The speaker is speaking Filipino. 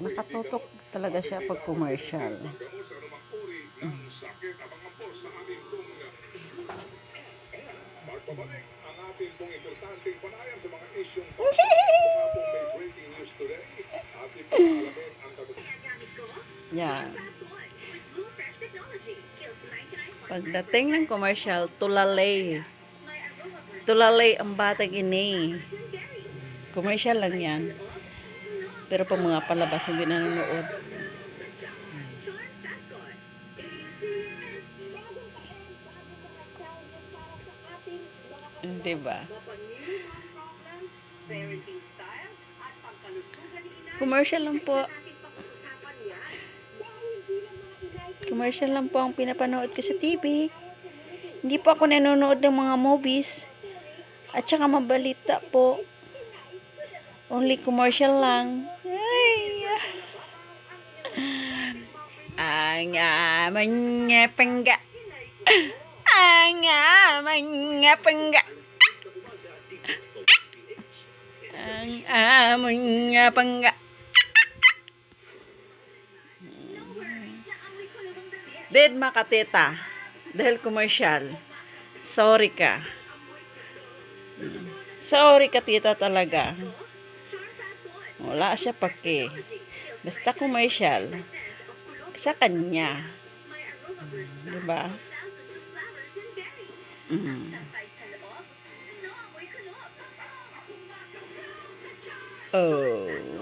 nakatutok talaga siya pag commercial. Katotohanan. Yan. Pagdating ng commercial, tulalay. Tulalay ang batang ini. Commercial lang yan. Pero pag mga palabas, hindi nanonood. Di ba? Commercial lang po. Commercial lang po ang pinapanood ko sa TV. Hindi po ako nanonood ng mga movies. At saka mabalita po. Only commercial lang. Ang aman nga pangga. Ang aman nga pangga. Ang aman nga pangga. Dead makateta. Dahil commercial. Sorry ka. Sorry ka tita talaga. Wala siya pake. Basta commercial. Sa kanya. Diba? Mm. Oh.